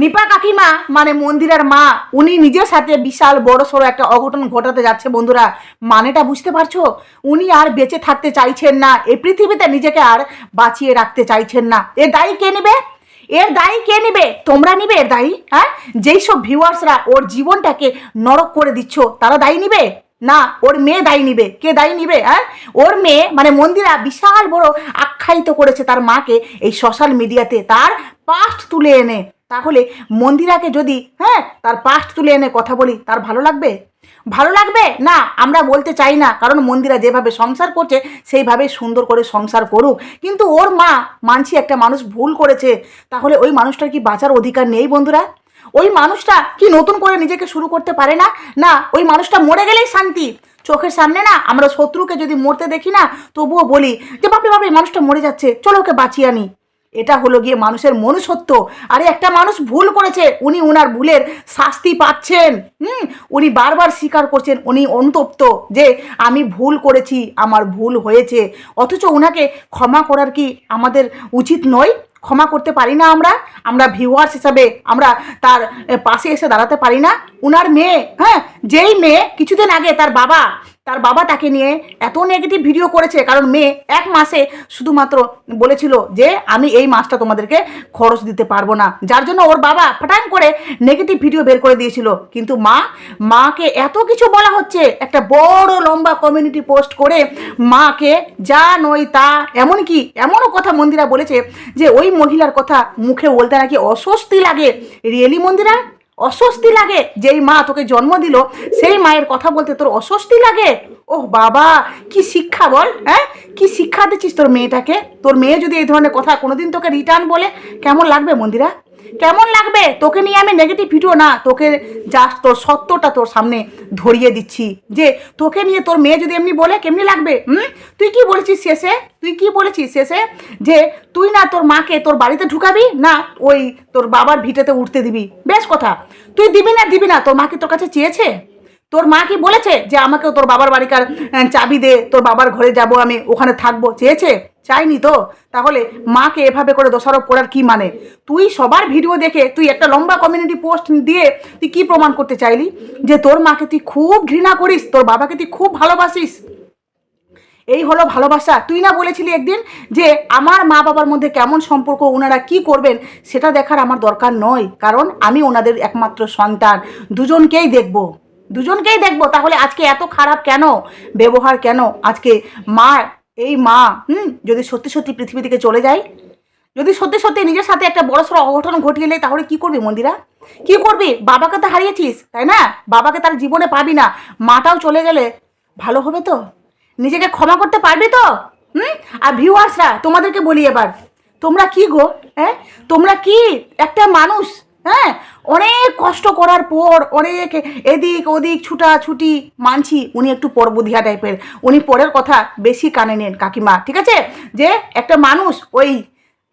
নিপা কাকিমা মানে মন্দিরের মা, উনি নিজের সাথে বিশাল বড় সড়ো একটা অঘটন ঘটাতে যাচ্ছে বন্ধুরা। মানেটা বুঝতে পারছ? উনি আর বেঁচে থাকতে চাইছেন না এই পৃথিবীতে নিজেকে আর বাঁচিয়ে রাখতে চাইছেন না। এর দায়ী কে নেবে? এর দায়ী কে নেবে? তোমরা নিবে এর দায়ী হ্যাঁ? যেই সব ভিউয়ার্সরা ওর জীবনটাকে নরক করে দিচ্ছ, তারা দায়ী নিবে? না, ওর মেয়ে দায়ী নিবে। কে দায়ী নিবে হ্যাঁ? ওর মেয়ে মানে মন্দিরা বিশাল বড় আখ্যায়িত করেছে তার মাকে এই সোশ্যাল মিডিয়াতে তার পাস্ট তুলে এনে। তাহলে মন্দিরাকে যদি হ্যাঁ তার পাস্ট তুলে এনে কথা বলি, তার ভালো লাগবে? ভালো লাগবে? না, আমরা বলতে চাই না, কারণ মন্দিরা যেভাবে সংসার করছে, সেইভাবে সুন্দর করে সংসার করুক। কিন্তু ওর মা মানছি একটা মানুষ ভুল করেছে। তাহলে ওই মানুষটার কি বাঁচার অধিকার নেই বন্ধুরা? ওই মানুষটা কি নতুন করে নিজেকে শুরু করতে পারে না? না, ওই মানুষটা মরে গেলেই শান্তি। চোখের সামনে না, আমরা শত্রুকে যদি মরতে দেখি না, তবুও বলি যে, বাপরে এই মানুষটা মরে যাচ্ছে। চলো ওকে বাঁচিয়ে আনি। এটা হলো গিয়ে মানুষের মনুষ্যত্ব। আরে একটা মানুষ ভুল করেছে, উনি ওনার ভুলের শাস্তি পাচ্ছেন। হুম, উনি বারবার স্বীকার করছেন, উনি অনুতপ্ত যে আমি ভুল করেছি, আমার ভুল হয়েছে। অথচ ওনাকে ক্ষমা করার কি আমাদের উচিত নয়? ক্ষমা করতে পারি না আমরা আমরা ভিউয়ার্স হিসাবে আমরা তার পাশে এসে দাঁড়াতে পারি না। উনার মেয়ে হ্যাঁ যেই মেয়ে কিছুদিন আগে তার বাবা তার বাবা তাকে নিয়ে এত নেগেটিভ ভিডিও করেছে, কারণ মেয়ে এক মাসে শুধুমাত্র বলেছিল যে আমি এই মাসটা তোমাদেরকে খরচ দিতে পারব না। যার জন্য ওর বাবা ফটাং করে নেগেটিভ ভিডিও বের করে দিয়েছিল। কিন্তু মা, মাকে এত কিছু বলা হচ্ছে, একটা বড় লম্বা কমিউনিটি পোস্ট করে মাকে যা নয় তা, এমনকি এমনও কথা মন্দিরা বলেছে যে ওই মহিলার কথা মুখে বলতে নাকি অস্বস্তি লাগে। রিয়েলি মন্দিরা? অস্বস্তি লাগে। যেই মা তোকে জন্ম দিল, সেই মায়ের কথা বলতে তোর অস্বস্তি লাগে? ওহ বাবা, কি শিক্ষা বল হ্যাঁ? কি শিক্ষা দিচ্ছিস তোর মেয়েটাকে? তোর মেয়ে যদি এই ধরনের কথা কোনোদিন তোকে রিটার্ন বলে, কেমন লাগবে মন্দিরা? কেমন লাগবে? তোকে নিয়ে আমি নেগেটিভ ভিডিও না, তোকে জাস্ট তোর সত্যটা তোর সামনে ধরিয়ে দিচ্ছি। যে তোকে নিয়ে তোর মেয়ে যদি এমনি বলে, কেমনি লাগবে? হুম? তুই কি বলেছিস শেষে? তুই কি বলেছিস শেষে? যে তুই না তোর মাকে তোর বাড়িতে ঢুকাবি, না ওই তোর বাবার ভিটেতে উঠতে দিবি। বেশ কথা। তুই দিবি না দিবি না, তোর মাকে তোর কাছে চেয়েছে? তোর মা কি বলেছে যে আমাকেও তোর বাবার বাড়িকার চাবি দে, তোর বাবার ঘরে যাব আমি, ওখানে থাকব? চেয়েছে? চাইনি তো। তাহলে মাকে এভাবে করে দোষারোপ করার কি মানে? তুই সবার ভিডিও দেখে, তুই একটা লম্বা কমিউনিটি পোস্ট দিয়ে তুই কি প্রমাণ করতে চাইলি? যে তোর মাকে তুই খুব ঘৃণা করিস, তোর বাবাকে তুই খুব ভালোবাসিস। এই হলো ভালোবাসা। তুই না বলেছিলি একদিন যে আমার মা বাবার মধ্যে কেমন সম্পর্ক, ওনারা কি করবেন, সেটা দেখার আমার দরকার নয়। কারণ আমি ওনাদের একমাত্র সন্তান। দুজনকেই দেখব। দুজনকেই দেখব, তাহলে আজকে এত খারাপ কেন? ব্যবহার কেন? আজকে মা, এই মা, হুম? যদি সত্যি সত্যি পৃথিবী থেকে চলে যায়, যদি সত্যি সত্যি নিজের সাথে একটা বড় সড়ো অঘটন ঘটিয়ে এলে তাহলে কি করবি মন্দিরা? কি করবি? বাবাকে তো হারিয়েছিস, তাই না? বাবাকে তার জীবনে পাবি না। মাটাও চলে গেলে ভালো হবে তো? নিজেকে ক্ষমা করতে পারবি তো? হুম? আর ভিউয়ার্সরা তোমাদেরকে বলি এবার, তোমরা কি গো? হ্যাঁ? তোমরা কি? একটা মানুষ হ্যাঁ অনেক কষ্ট করার পর অনেক এদিক ওদিক ছুটা ছুটি মানছি, উনি একটু পরবুধিয়া টাইপের উনি পরের কথা বেশি কানে নেন কাকিমা, ঠিক আছে? যে একটা মানুষ ওই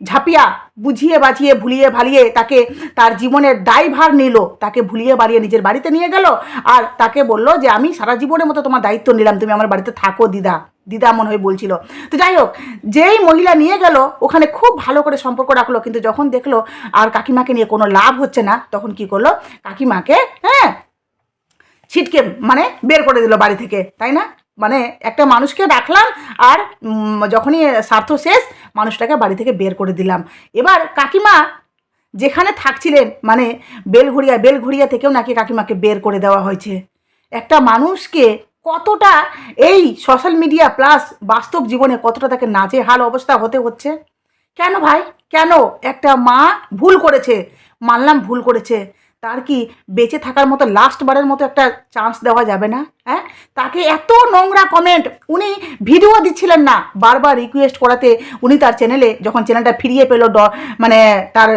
ঝাঁপিয়া বুঝিয়ে বাজিয়ে ভুলিয়ে ভালিয়ে তাকে তার জীবনের দায়ভার নিল, তাকে ভুলিয়ে বাড়িয়ে নিজের বাড়িতে নিয়ে গেল আর তাকে বলল যে, আমি সারা জীবনের মতো তোমার দায়িত্ব নিলাম, তুমি আমার বাড়িতে থাকো দিদা। দিদা মনে হয় বলছিল। তো যাই হোক, যেই মহিলা নিয়ে গেল, ওখানে খুব ভালো করে সম্পর্ক রাখল, কিন্তু যখন দেখল আর কাকিমাকে নিয়ে কোনো লাভ হচ্ছে না, তখন কি করল? কাকিমাকে হ্যাঁ ছিটকে মানে বের করে দিল বাড়ি থেকে, তাই না? মানে একটা মানুষকে রাখলাম আর যখনই স্বার্থ শেষ মানুষটাকে বাড়ি থেকে বের করে দিলাম। এবার কাকিমা যেখানে থাকছিলেন মানে বেলঘড়িয়া বেলঘড়িয়া থেকেও নাকি কাকিমাকে বের করে দেওয়া হয়েছে। একটা মানুষকে কতটা এই সোশ্যাল মিডিয়া প্লাস বাস্তব জীবনে কতটা তাকে নাচে হাল অবস্থা হতে হচ্ছে? কেন ভাই? কেন? একটা মা ভুল করেছে। মানলাম ভুল করেছে। তার কি বেঁচে থাকার মতো লাস্ট বারের মতো একটা চান্স দেওয়া যাবে না? হ্যাঁ? তাকে এত নোংরা কমেন্ট উনি ভিডিও দিচ্ছিলেন না। বারবার রিকোয়েস্ট করাতে উনি তার চ্যানেলে যখন চ্যানেলটা ফিরিয়ে পেল, ড মানে তার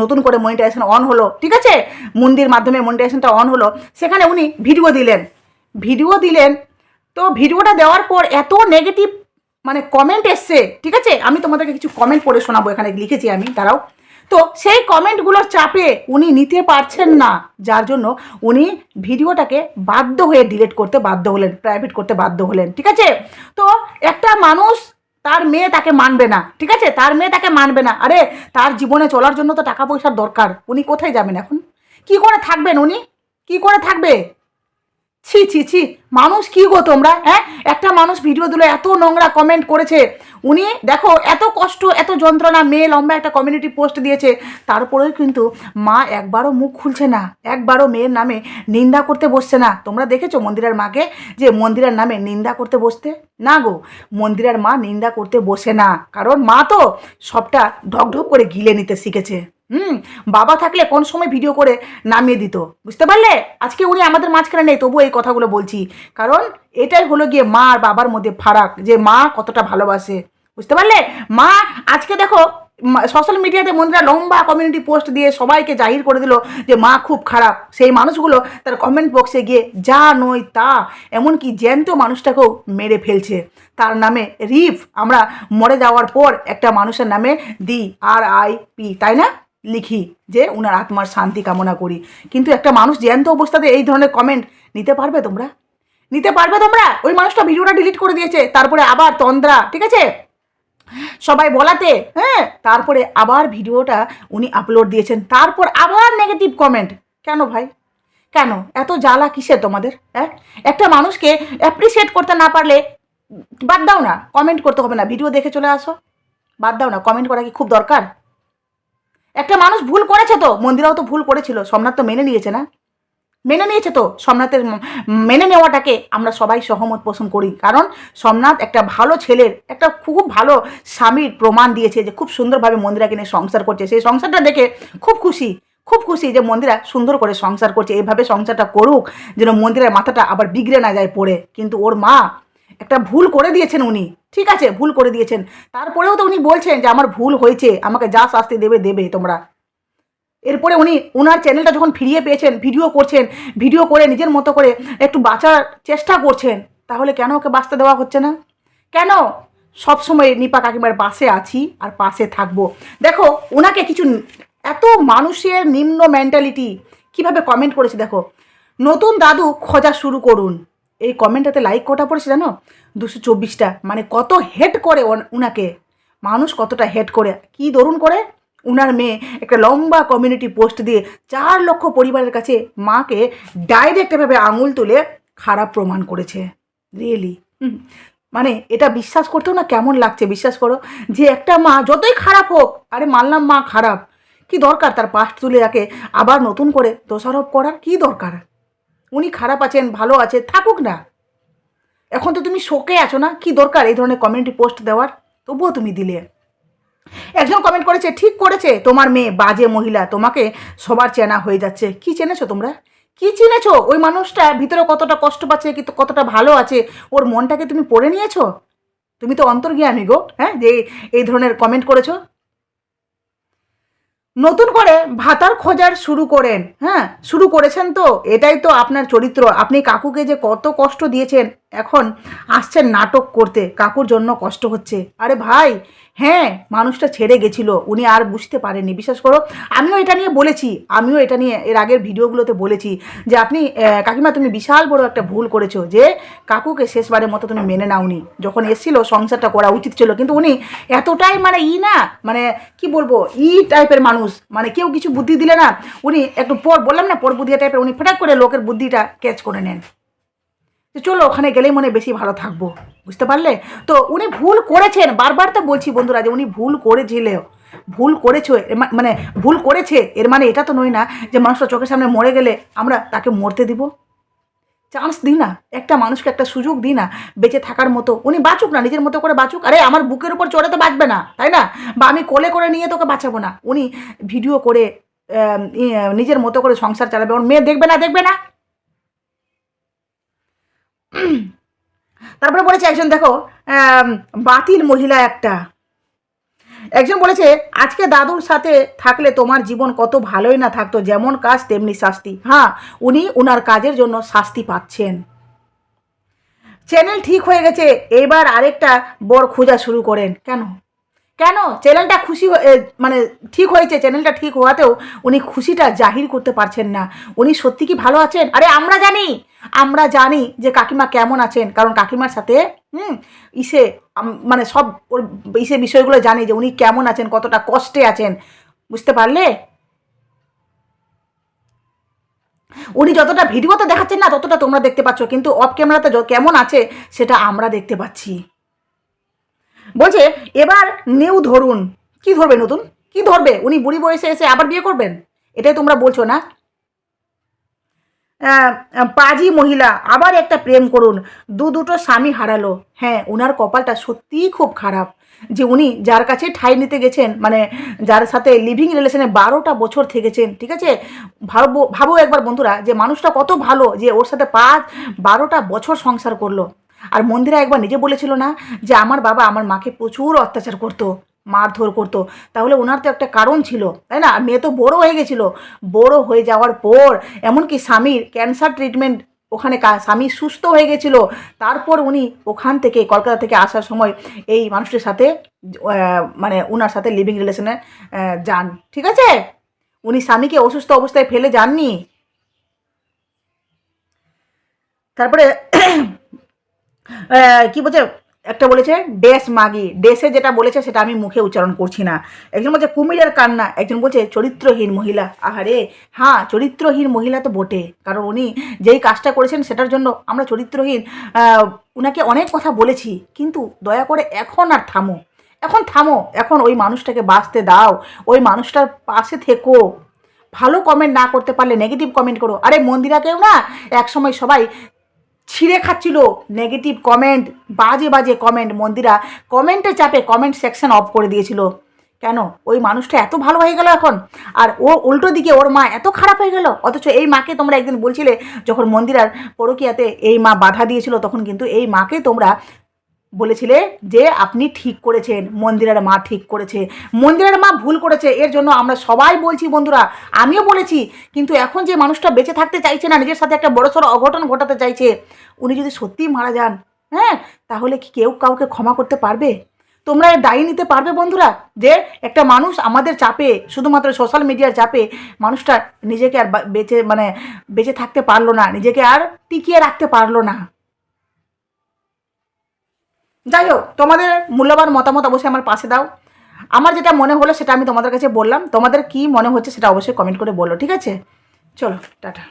নতুন করে মনিটাইজেশন অন হলো, ঠিক আছে? মন্দির মাধ্যমে মনিটাইজেশনটা অন হলো, সেখানে উনি ভিডিও দিলেন। ভিডিও দিলেন, তো ভিডিওটা দেওয়ার পর এত নেগেটিভ মানে কমেন্ট এসছে, ঠিক আছে? আমি তোমাদেরকে কিছু কমেন্ট পড়ে শোনাবো, এখানে লিখেছি আমি তারাও তো সেই কমেন্টগুলোর চাপে উনি নিতে পারছেন না। যার জন্য উনি ভিডিওটাকে বাধ্য হয়ে ডিলিট করতে বাধ্য হলেন প্রাইভেট করতে বাধ্য হলেন, ঠিক আছে? তো একটা মানুষ তার মেয়ে তাকে মানবে না, ঠিক আছে? তার মেয়ে তাকে মানবে না। আরে, তার জীবনে চলার জন্য তো টাকা পয়সার দরকার। উনি কোথায় যাবেন এখন? কি করে থাকবেন উনি? কি করে থাকবে? ছি ছি ছি। মানুষ কি গো তোমরা হ্যাঁ? একটা মানুষ ভিডিও দিল এত নোংরা কমেন্ট করেছে। উনি, দেখো, এত কষ্ট, এত যন্ত্রণা, মেয়ে লম্বা একটা কমিউনিটি পোস্ট দিয়েছে। তারপরেও কিন্তু মা একবারও মুখ খুলছে না, একবারও মেয়ের নামে নিন্দা করতে বসছে না। তোমরা দেখেছ মন্দিরের মাকে যে মন্দিরের নামে নিন্দা করতে বসতে? না গো, মন্দিরের মা নিন্দা করতে বসে না। কারণ মা তো সবটা ঢকঢক করে গিলে নিতে শিখেছে। হুম, বাবা থাকলে কোন সময় ভিডিও করে নামিয়ে দিত, বুঝতে পারলে? আজকে উনি আমাদের মাঝখানে নেই তবু এই কথাগুলো বলছি। কারণ এটাই হলো গিয়ে মা আর বাবার মধ্যে ফারাক, যে মা কতটা ভালোবাসে, বুঝতে পারলে? মা, আজকে দেখো সোশ্যাল মিডিয়াতে মন্দিরা লম্বা কমিউনিটি পোস্ট দিয়ে সবাইকে জাহির করে দিল যে মা খুব খারাপ। সেই মানুষগুলো তার কমেন্ট বক্সে গিয়ে, যা নয় তা। এমনকি জ্যান্ত মানুষটাকেও মেরে ফেলছে। তার নামে রিফ, আমরা মরে যাওয়ার পর একটা মানুষের নামে দি আর আই পি, তাই না? লিখি যে উনার আত্মার শান্তি কামনা করি। কিন্তু একটা মানুষ জ্যান্ত অবস্থাতে এই ধরনের কমেন্ট নিতে পারবে তোমরা? নিতে পারবে তোমরা? ওই মানুষটা ভিডিওটা ডিলিট করে দিয়েছে, তারপরে আবার তন্দ্রা, ঠিক আছে? সবাই বলাতে হ্যাঁ? তারপরে আবার ভিডিওটা উনি আপলোড দিয়েছেন, তারপর আবার নেগেটিভ কমেন্ট কেন ভাই? কেন? এত জ্বালা কিসের তোমাদের হ্যাঁ? একটা মানুষকে অ্যাপ্রিসিয়েট করতে না পারলে, বাদ দাও না কমেন্ট করতে হবে না, ভিডিও দেখে চলে আসো। বাদ দাও না কমেন্ট করা কি খুব দরকার? একটা মানুষ ভুল করেছে তো। মন্দিরাও তো ভুল করেছিল, সোমনাথ তো মেনে নিয়েছে না। মেনে নিয়েছে তো সোমনাথের মেনে নেওয়াটাকে আমরা সবাই সহমত পোষণ করি। কারণ সোমনাথ একটা ভালো ছেলের, একটা খুব ভালো স্বামীর প্রমাণ দিয়েছে যে খুব সুন্দরভাবে মন্দিরাকে নিয়ে সংসার করছে। সেই সংসারটা দেখে খুব খুশি খুব খুশি যে মন্দিরা সুন্দর করে সংসার করছে। এইভাবে সংসারটা করুক, যেন মন্দিরের মাথাটা আবার বিগড়ে না যায় পড়ে। কিন্তু ওর মা একটা ভুল করে দিয়েছেন উনি। ঠিক আছে, ভুল করে দিয়েছেন। তারপরেও তো উনি বলছেন যে, আমার ভুল হয়েছে, আমাকে যা শাস্তি দেবে দেবে তোমরা। এরপরে উনি ওনার চ্যানেলটা যখন ফিরিয়ে পেয়েছেন ভিডিও করছেন ভিডিও করে নিজের মতো করে একটু বাঁচার চেষ্টা করছেন, তাহলে কেন ওকে বাঁচতে দেওয়া হচ্ছে না? কেন? সবসময় নিপা কাকিমার পাশে আছি আর পাশে থাকব। দেখো ওনাকে কিছু এত মানুষের নিম্ন মেন্টালিটি কীভাবে কমেন্ট করেছে দেখো। নতুন দাদু খোঁজা শুরু করুন। এই কমেন্টটাতে লাইক কটা পড়েছে জানো? দুশো চব্বিশটা। মানে কত হেট করে উনাকে। মানুষ কতটা হেট করে। কি দরুন করে? উনার মেয়ে একটা লম্বা কমিউনিটি পোস্ট দিয়ে চার লক্ষ পরিবারের কাছে মাকে ডাইরেক্ট এভাবে আঙুল তুলে খারাপ প্রমাণ করেছে। রিয়েলি মানে এটা বিশ্বাস করতেও না কেমন লাগছে, বিশ্বাস করো? যে একটা মা যতই খারাপ হোক, আরে মানলাম মা খারাপ। কি দরকার তার পাস্ট তুলে যাকে আবার নতুন করে দোষারোপ করার? কি দরকার? উনি খারাপ আছেন, ভালো আছে, থাকুক না। এখন তো তুমি শোকে আছো না? কি দরকার এই ধরনের কমিউনিটি পোস্ট দেওয়ার? তবুও তুমি দিলে। একজন কমেন্ট করেছে, ঠিক করেছে, তোমার মেয়ে, বাজে মহিলা, তোমাকে সবার চেনা হয়ে যাচ্ছে। কি চেনেছো তোমরা? কি চিনেছো? ওই মানুষটা ভিতরে কতটা কষ্ট পাচ্ছে, কি কতটা ভালো আছে, ওর মনটাকে তুমি পড়ে নিয়েছো? তুমি তো অন্তর্জ্ঞামী গো হ্যাঁ? যে এই ধরনের কমেন্ট করেছ। নতুন করে ভাতার খোঁজার শুরু করেন হ্যাঁ? শুরু করেছেন তো? এটাই তো আপনার চরিত্র। আপনি কাকুকে যে কত কষ্ট দিয়েছেন এখন আসছেন নাটক করতে, কাকুর জন্য কষ্ট হচ্ছে। আরে ভাই হ্যাঁ মানুষটা ছেড়ে গেছিল, উনি আর বুঝতে পারেননি। বিশ্বাস করো, আমিও এটা নিয়ে বলেছি, আমিও এটা নিয়ে এর আগের ভিডিওগুলোতে বলেছি যে আপনি কাকিমা তুমি বিশাল বড় একটা ভুল করেছ যে কাকুকে শেষবারের মতো তুমি মেনে নাওনি। যখন এসেছিল, সংসারটা করা উচিত ছিল, কিন্তু উনি এতটাই মানে ই না মানে কি বলব, ই টাইপের মানুষ মানে কেউ কিছু বুদ্ধি দিলে না, উনি একটু পর, বললাম না পর বুদ্ধিয়া টাইপের, উনি ফটাক করে লোকের বুদ্ধিটা ক্যাচ করে নেন। যে চলো ওখানে গেলেই মনে বেশি ভালো থাকব, বুঝতে পারলে? তো উনি ভুল করেছেন, বারবার তো বলছি বন্ধুরা যে উনি ভুল করেছিল ভুল করেছ মানে ভুল করেছে, এর মানে এটা তো নয় না যে মানুষটা চোখের সামনে মরে গেলে আমরা তাকে মরতে দিব। চান্স দিই না, একটা মানুষকে একটা সুযোগ দিই না, বেঁচে থাকার মতো, উনি বাঁচুক না, নিজের মতো করে বাঁচুক। আরে আমার বুকের উপর চড়ে তো বাঁচবে না, তাই না? বা আমি কোলে করে নিয়ে তোকে বাঁচাবো না। উনি ভিডিও করে নিজের মতো করে সংসার চালাবে। ওর মেয়ে দেখবে না দেখবে না? তারপরে বলেছে একজন, দেখো বাতিল মহিলা একটা। একজন বলেছে, আজকে দাদুর সাথে থাকলে তোমার জীবন কত ভালোই না থাকতো, যেমন কাজ তেমনি শাস্তি। হ্যাঁ উনি উনার কাজের জন্য শাস্তি পাচ্ছেন। চ্যানেল ঠিক হয়ে গেছে, এবার আরেকটা বর খোঁজা শুরু করেন। কেন? কেন? চ্যানেলটা খুশি মানে ঠিক হয়েছে, চ্যানেলটা ঠিক হওয়াতেও উনি খুশিটা জাহির করতে পারছেন না। উনি সত্যি কি ভালো আছেন? আরে, আমরা জানি! আমরা জানি যে কাকিমা কেমন আছেন, কারণ কাকিমার সাথে, হুম, ইসে মানে সব ওর, ইসে বিষয়গুলো জানি যে উনি কেমন আছেন, কতটা কষ্টে আছেন। বুঝতে পারলে? উনি যতটা ভিডিওতে দেখাচ্ছেন না, ততটা তোমরা দেখতে পাচ্ছ, কিন্তু অফ ক্যামেরাতে কেমন আছে, সেটা আমরা দেখতে পাচ্ছি। বলছে, এবার নিউ ধরুন। কি ধরবে নতুন? কি ধরবে? উনি বুড়ি বয়সে এসে আবার বিয়ে করবেন? এটাই তোমরা বলছো না? পাজি মহিলা, আবার একটা প্রেম করুন। দু দুটো স্বামী হারালো। হ্যাঁ ওনার কপালটা সত্যিই খুব খারাপ যে উনি যার কাছে ঠাই নিতে গেছেন মানে যার সাথে লিভিং রিলেশনে বারোটা বছর থেকেছেন, ঠিক আছে? ভাবো ভাবো একবার বন্ধুরা যে মানুষটা কত ভালো যে ওর সাথে পাঁচ বারোটা বছর সংসার করল। আর মন্দিরা একবার নিজে বলেছিল না যে আমার বাবা আমার মাকে প্রচুর অত্যাচার করতো, মারধর করতো। তাহলে ওনার তো একটা কারণ ছিল, তাই না? মেয়ে তো বড় হয়ে গেছিল। বড় হয়ে যাওয়ার পর, এমনকি স্বামীর ক্যান্সার ট্রিটমেন্ট ওখানে স্বামী সুস্থ হয়ে গেছিল। তারপর উনি ওখান থেকে, কলকাতা থেকে আসার সময় এই মানুষটির সাথে মানে ওনার সাথে লিভিং রিলেশনে যান। ঠিক আছে? উনি স্বামীকে অসুস্থ অবস্থায় ফেলে যাননি। তারপরে কি বলছে? একটা বলেছে ডেস মাগি ডেসে যেটা বলেছে সেটা আমি মুখে উচ্চারণ করছি না। একজন বলছে, কুমিরের কান্না। একজন বলছে, চরিত্রহীন মহিলা। আহারে হ্যাঁ চরিত্রহীন মহিলা তো বটে, কারণ উনি যেই কাজটা করেছেন সেটার জন্য আমরা চরিত্রহীন। উনাকে অনেক কথা বলেছি, কিন্তু দয়া করে এখন আর থামো, এখন থামো, এখন ওই মানুষটাকে বাঁচতে দাও, ওই মানুষটার পাশে থেকো। ভালো কমেন্ট না করতে পারলে নেগেটিভ কমেন্ট করো। আরে মন্দিরাকেও না, একসময় সবাই ছিঁড়ে খাচ্ছিল। নেগেটিভ কমেন্ট বাজে বাজে কমেন্ট মন্দিরা কমেন্টে চাপে কমেন্ট সেকশন অফ করে দিয়েছিল। কেন? ওই মানুষটা এত ভালো হয়ে গেল এখন। আর ও উল্টো দিকে ওর মা এত খারাপ হয়ে গেল। অথচ এই মাকে তোমরা একদিন বলছিলে, যখন মন্দিরার পরকিয়াতে এই মা বাধা দিয়েছিল, তখন কিন্তু এই মাকে তোমরা বলেছিলে যে আপনি ঠিক করেছেন, মন্দিরের মা ঠিক করেছে। মন্দিরের মা ভুল করেছে, এর জন্য আমরা সবাই বলছি, বন্ধুরা, আমিও বলেছি, কিন্তু এখন যে মানুষটা বেঁচে থাকতে চাইছে না, নিজের সাথে একটা বড়সড় অঘটন ঘটাতে চাইছে, উনি যদি সত্যিই মারা যান হ্যাঁ তাহলে কি কেউ কাউকে ক্ষমা করতে পারবে? তোমরা দায়ী নিতে পারবে, বন্ধুরা, যে একটা মানুষ আমাদের চাপে, শুধুমাত্র সোশ্যাল মিডিয়ার চাপে, মানুষটা নিজেকে আর বেঁচে মানে বেঁচে থাকতে পারল না, নিজেকে আর টিকিয়ে রাখতে পারল না। যাই হোক তোমাদের মূল্যবান মতামত অবশ্যই আমার পাশে দাও। আমার যেটা মনে হলো সেটা আমি তোমাদের কাছে বললাম। তোমাদের কি মনে হচ্ছে সেটা অবশ্যই কমেন্ট করে বলো, ঠিক আছে? চলো, টাটা।